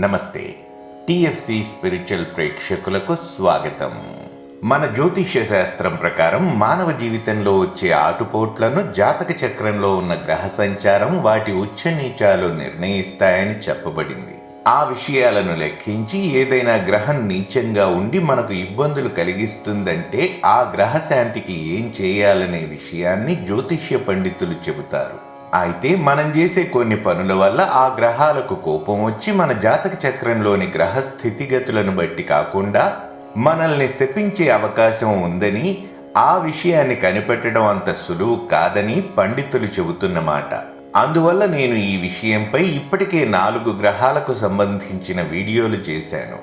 నమస్తే. TFC spiritual ప్రేక్షకులకు స్వాగతం. మన జ్యోతిష్య శాస్త్రం ప్రకారం మానవ జీవితంలో వచ్చే ఆటుపోట్లను జాతక చక్రంలో ఉన్న గ్రహ సంచారం వాటి ఉచ్చనీచాలు నిర్ణయిస్తాయని చెప్పబడింది. ఆ విషయాలను లెక్కించి ఏదైనా గ్రహం నీచంగా ఉండి మనకు ఇబ్బందులు కలిగిస్తుందంటే ఆ గ్రహ శాంతికి ఏం చేయాలనే విషయాన్ని జ్యోతిష్య పండితులు చెబుతారు. అయితే మనం చేసే కొన్ని పనుల వల్ల ఆ గ్రహాలకు కోపం వచ్చి మన జాతక చక్రంలోని గ్రహ స్థితిగతులను బట్టి కాకుండా మనల్ని శపించే అవకాశం ఉందని ఆ విషయాన్ని కనిపెట్టడం అంత సులువు కాదని పండితులు చెబుతున్నమాట. అందువల్ల నేను ఈ విషయంపై ఇప్పటికే నాలుగు గ్రహాలకు సంబంధించిన వీడియోలు చేశాను.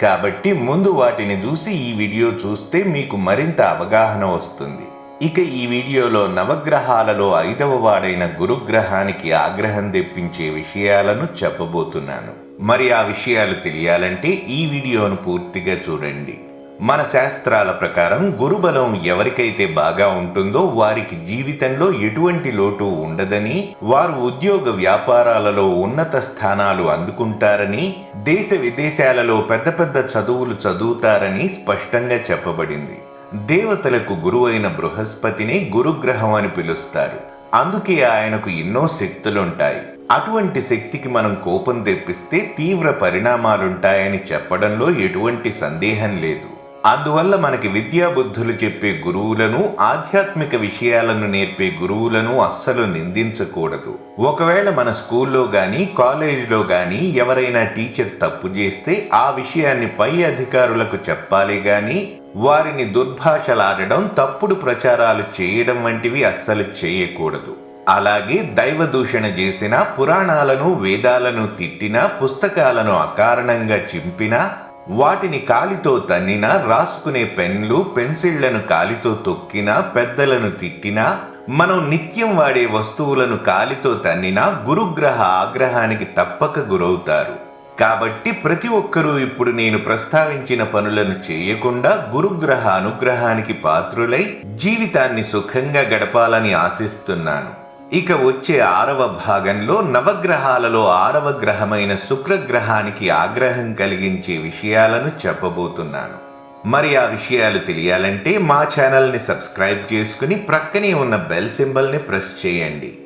కాబట్టి ముందు వాటిని చూసి ఈ వీడియో చూస్తే మీకు మరింత అవగాహన వస్తుంది. ఇక ఈ వీడియోలో నవగ్రహాలలో ఐదవ వాడైన గురుగ్రహానికి ఆగ్రహం తెప్పించే విషయాలను చెప్పబోతున్నాను. మరి ఆ విషయాలు తెలియాలంటే ఈ వీడియోను పూర్తిగా చూడండి. మన శాస్త్రాల ప్రకారం గురుబలం ఎవరికైతే బాగా ఉంటుందో వారికి జీవితంలో ఎటువంటి లోటు ఉండదని వారు ఉద్యోగ వ్యాపారాలలో ఉన్నత స్థానాలు అందుకుంటారని దేశ విదేశాలలో పెద్ద పెద్ద చదువులు చదువుతారని స్పష్టంగా చెప్పబడింది. దేవతలకు గురువైన బృహస్పతిని గురుగ్రహం అని పిలుస్తారు. అందుకే ఆయనకు ఎన్నో శక్తులుంటాయి. అటువంటి శక్తికి మనం కోపం తెప్పిస్తే తీవ్ర పరిణామాలుంటాయని చెప్పడంలో ఎటువంటి సందేహం లేదు. అందువల్ల మనకి విద్యాబుద్ధులు చెప్పే గురువులను ఆధ్యాత్మిక విషయాలను నేర్పే గురువులను అస్సలు నిందించకూడదు. ఒకవేళ మన స్కూల్లో కానీ కాలేజీలో కానీ ఎవరైనా టీచర్ తప్పు చేస్తే ఆ విషయాన్ని పై అధికారులకు చెప్పాలి కానీ వారిని దుర్భాషలాడడం తప్పుడు ప్రచారాలు చేయడం వంటివి అస్సలు చేయకూడదు. అలాగే దైవ దూషణ చేసిన పురాణాలను వేదాలను తిట్టినా పుస్తకాలను అకారణంగా చింపినా వాటిని కాలితో తన్నినా రాసుకునే పెన్లు పెన్సిళ్ళను కాలితో తొక్కినా పెద్దలను తిట్టినా మనం నిత్యం వాడే వస్తువులను కాలితో తన్నినా గురుగ్రహ ఆగ్రహానికి తప్పక గురవుతారు. కాబట్టి ప్రతి ఒక్కరూ ఇప్పుడు నేను ప్రస్తావించిన పనులను చేయకుండా గురుగ్రహ అనుగ్రహానికి పాత్రులై జీవితాన్ని సుఖంగా గడపాలని ఆశిస్తున్నాను. ఇక వచ్చే ఆరవ భాగంలో నవగ్రహాలలో ఆరవ గ్రహమైన శుక్రగ్రహానికి ఆగ్రహం కలిగించే విషయాలను చెప్పబోతున్నాను. మరి ఆ విషయాలు తెలియాలంటే మా ఛానల్ని సబ్స్క్రైబ్ చేసుకుని ప్రక్కనే ఉన్న బెల్ సింబల్ని ప్రెస్ చేయండి.